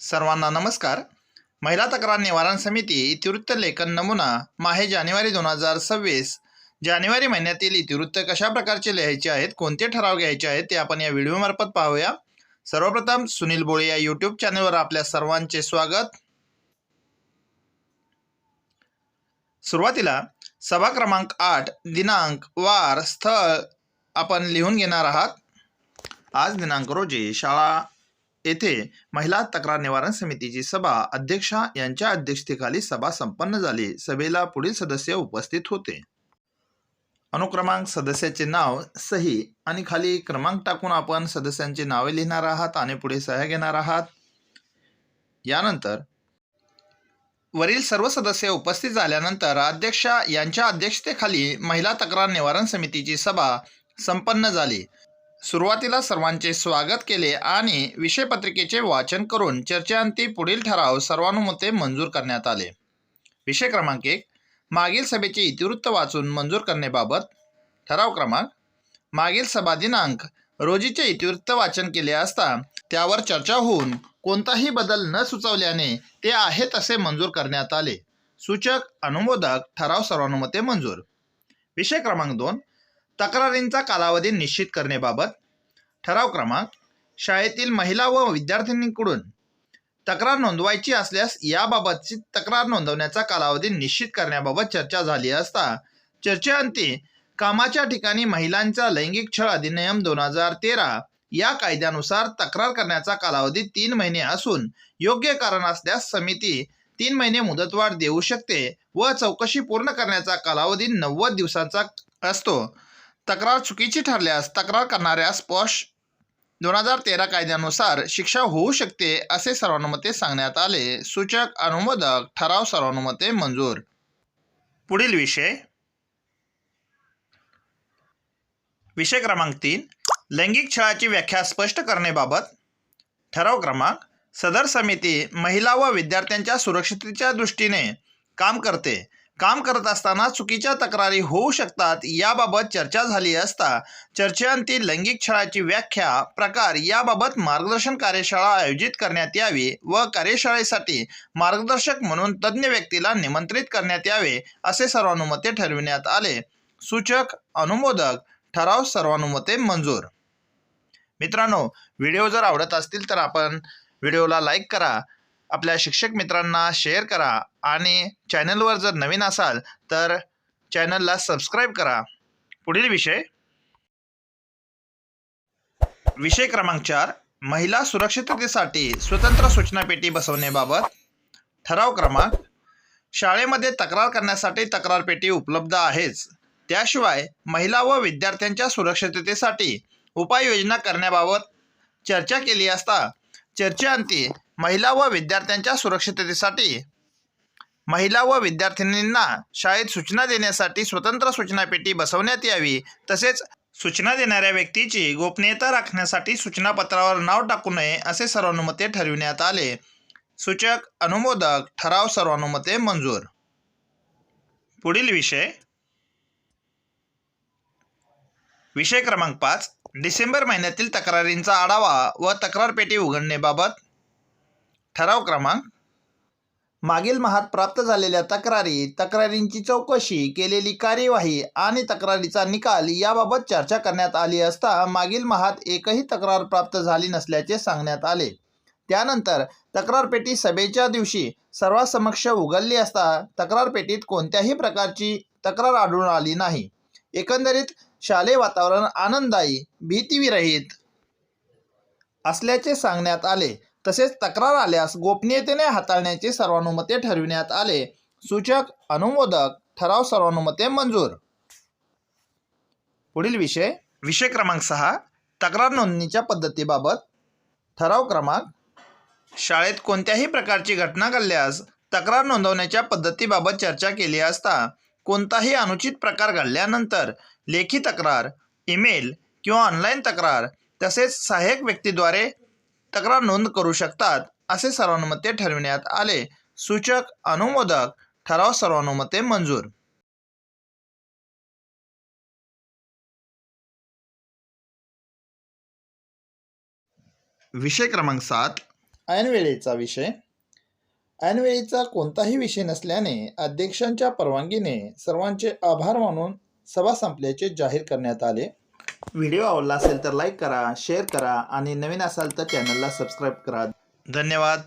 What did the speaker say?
सर्वांना नमस्कार. महिला तक्रार निवारण समिती इतिवृत्त लेखन नमुना माहे जानेवारी दोन हजार सव्वीस. जानेवारी महिन्यातील इतिवृत्त कशा प्रकारचे लिहायचे आहेत कोणते ठराव घ्यायचे आहेत ते आपण या व्हिडिओमार्फत पाहूया. सर्वप्रथम सुनील बोळे या यूट्यूब चॅनलवर आपल्या सर्वांचे स्वागत. सुरुवातीला सभा क्रमांक आठ दिनांक वार स्थळ आपण लिहून घेणार आहात. आज दिनांक रोजी शाळा येथे महिला तक्रार निवारण समितीची सभा अध्यक्षा यांच्या अध्यक्षतेखाली सभा संपन्न झाली. सभेला पुढील सदस्य उपस्थित होते. अनुक्रमांक सदस्याचे नाव सही आणि खाली क्रमांक टाकून आपण सदस्यांची नावे लिहिणार आहात आणि पुढे सह्या घेणार आहात. यानंतर वरील सर्व सदस्य उपस्थित झाल्यानंतर अध्यक्षा यांच्या अध्यक्षतेखाली महिला तक्रार निवारण समितीची सभा संपन्न झाली. सुरुवातीला सर्वांचे स्वागत केले आणि विषयपत्रिकेचे वाचन करून चर्चेअंती पुढील ठराव सर्वानुमते मंजूर करण्यात आले. विषय क्रमांक एक मागील सभेचे इतिवृत्त वाचून मंजूर करण्याबाबत. ठराव क्रमांक मागील सभा दिनांक रोजीचे इतिवृत्त वाचन केले असता त्यावर चर्चा होऊन कोणताही बदल न सुचवल्याने ते आहे तसे मंजूर करण्यात आले. सूचक अनुमोदक ठराव सर्वानुमते मंजूर. विषय क्रमांक दोन तक्रारींचा कालावधी निश्चित करण्याबाबत ठराव क्रमांक शाळेतील महिला व विद्यार्थिनींकडून तक्रार नोंदवायची असल्यास याबाबतची तक्रार नोंदवण्याचा कालावधी निश्चित करण्याबाबत चर्चा झाली असता चर्चेअंती कामाच्या ठिकाणी महिलांचा लैंगिक छळ अधिनियम दोन हजार तेरा या कायद्यानुसार तक्रार करण्याचा कालावधी तीन महिने असून योग्य कारण असल्यास समिती तीन महिने मुदतवाढ देऊ शकते व चौकशी पूर्ण करण्याचा कालावधी नव्वद दिवसांचा असतो. तक्रार चुकीची ठरल्यास तक्रार करणाऱ्यास पॉश दोन हजार तेरा कायद्यानुसार शिक्षा होऊ शकते असे सर्वानुमते सांगण्यात आले. सूचक अनुमोदक ठराव सर्वानुमते मंजूर. पुढील विषय. विषय क्रमांक तीन. लैंगिक छळाची व्याख्या स्पष्ट करण्याबाबत ठराव क्रमांक सदर समिती महिला व विद्यार्थ्यांच्या सुरक्षिततेच्या दृष्टीने काम करते. काम करत असताना चुकीच्या तक्रारी होऊ शकतात याबाबत चर्चा झाली असता चर्चेअंती लैंगिक छळाची व्याख्या प्रकार याबाबत मार्गदर्शन कार्यशाळा आयोजित करण्यात यावी व कार्यशाळेसाठी मार्गदर्शक म्हणून तज्ज्ञ व्यक्तीला निमंत्रित करण्यात यावे असे सर्वानुमते ठरविण्यात आले. सूचक अनुमोदक ठराव सर्वानुमते मंजूर. मित्रांनो व्हिडिओ जर आवडत असतील तर आपण व्हिडिओला लाईक करा आपल्या शिक्षक मित्रांना शेअर करा आणि चॅनलवर जर नवीन असाल तर चॅनलला सबस्क्राईब करा. पुढील विषय. विषय क्रमांक चार महिला सुरक्षिततेसाठी स्वतंत्र सूचना पेटी बसवण्याबाबत ठराव क्रमांक. शाळेमध्ये तक्रार करण्यासाठी तक्रार पेटी उपलब्ध आहेच. त्याशिवाय महिला व विद्यार्थ्यांच्या सुरक्षिततेसाठी उपाययोजना करण्याबाबत चर्चा केली असता चर्चेअंती महिला व विद्यार्थ्यांच्या सुरक्षिततेसाठी. महिला व विद्यार्थिनींना शाळेत सूचना देण्यासाठी स्वतंत्र सूचना पेटी बसवण्यात यावी. तसेच सूचना देणाऱ्या व्यक्तीची गोपनीयता राखण्यासाठी सूचनापत्रावर नाव टाकू नये असे सर्वानुमते ठरविण्यात आले. सूचक अनुमोदक ठराव सर्वानुमते मंजूर. पुढील विषय. विषय क्रमांक पाच. डिसेंबर महिन्यातील तक्रारींचा आढावा व तक्रार पेटी उघडणेबाबत ठराव क्रमांक. मागील महात प्राप्त झालेल्या तक्रारी तक्रारींची चौकशी केलेली कार्यवाही आणि तक्रारीचा निकाल याबाबत चर्चा करण्यात आली असता मागील महात एकही तक्रार प्राप्त झाली नसल्याचे सांगण्यात आले. त्यानंतर तक्रारपेटी सभेच्या दिवशी सर्वांसमक्ष उघडली असता तक्रारपेटीत कोणत्याही प्रकारची तक्रार आढळून आली नाही. एकंदरीत शालेय वातावरण आनंददायी भीतीविरहित असल्याचे सांगण्यात आले. तसेच तक्रार आल्यास गोपनीयतेने हाताळण्याचे सर्वानुमते ठरविण्यात आले. सूचक अनुमोदक ठराव सर्वानुमते मंजूर. पुढील विषय विषय क्रमांक सहा तक्रार नोंदणीच्या पद्धतीबाबत. ठराव क्रमांक शाळेत कोणत्याही प्रकारची घटना घडल्यास तक्रार नोंदवण्याच्या पद्धतीबाबत चर्चा केली असता कोणताही अनुचित प्रकार घडल्यानंतर लेखी तक्रार ईमेल किंवा ऑनलाईन तक्रार तसेच सहाय्यक व्यक्तीद्वारे तक्रार नोंद करू शकतात असे सर्वानुमते ठरविण्यात आले. सूचक अनुमोदक ठराव सर्वानुमते मंजूर. विषय क्रमांक सात. ऐनवेळेचा विषय. ऐनवेळेचा कोणताही विषय नसल्याने अध्यक्षांच्या परवानगीने सर्वांचे आभार मानून सभा संपल्याचे जाहीर करण्यात आले. व्हिडिओ आवडला असेल तर लाईक करा शेअर करा आणि नवीन असाल तर चॅनलला सबस्क्राईब करा. धन्यवाद.